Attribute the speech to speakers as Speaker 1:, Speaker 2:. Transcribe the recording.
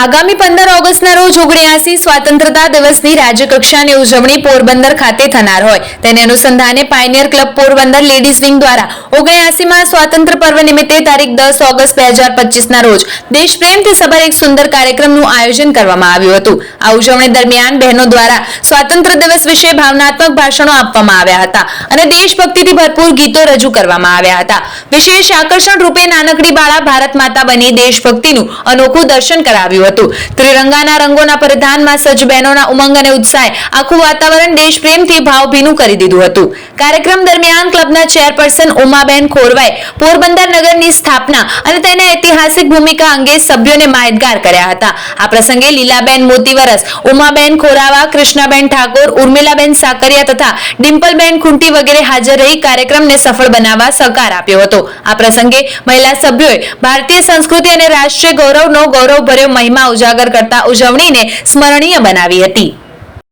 Speaker 1: આગામી પંદર ઓગસ્ટના રોજ ઓગણ્યાસી સ્વાતંત્રતા દિવસની રાજ્યકક્ષાની ઉજવણી પોરબંદર ખાતે થનાર હોય. તેને અનુસંધાને pioneer club Porbandar ladies wing દ્વારા ઓગણ્યાસીમાં સ્વાતંત્ર્ય પર્વ નિમિત્તે તારીખ દસ ઓગસ્ટ બે હજાર પચીસના રોજ દેશપ્રેમથી સભર એક સુંદર કાર્યક્રમનું આયોજન કરવામાં આવ્યું હતું. આ ઉજવણી દરમિયાન બહેનો દ્વારા સ્વાતંત્ર્ય દિવસ વિશે ભાવનાત્મક ભાષણો આપવામાં આવ્યા હતા અને દેશભક્તિથી ભરપૂર ગીતો રજૂ કરવામાં આવ્યા હતા. વિશેષ આકર્ષણ રૂપે નાનકડી બાળા ભારત માતા બની દેશભક્તિનું અનોખું દર્શન કરાવ્યું હતું. ત્રિરંગાના રંગોના પરિધાનમાં સજ્જ બહેનોના ઉમંગ અને ઉત્સાહે આખું વાતાવરણ દેશપ્રેમથી ભાવભીનું કરી દીધું હતું. કાર્યક્રમ દરમિયાન ક્લબના ચેરપર્સન ઉમાબેન ખોરવાએ પોરબંદર નગરની સ્થાપના અને તેના ઐતિહાસિક ભૂમિકા અંગે સભ્યોને માહિતગાર કર્યા હતા. આ પ્રસંગે લીલાબેન મોતીવરસ, ઉમાબેન ખોરાવા, કૃષ્ણાબેન ઠાકોર, ઉર્મિલાબેન સાકરિયા તથા ડિમ્પલબેન ખુંટી વગેરે હાજર રહી કાર્યક્રમને સફળ બનાવવા સહકાર આપ્યો હતો. આ પ્રસંગે મહિલા સભ્યોએ ભારતીય સંસ્કૃતિ અને રાષ્ટ્રીય ગૌરવનો ગૌરવભર્યો મહિમા ઉજાગર કરતા ઉજવણીને સ્મરણીય બનાવી હતી.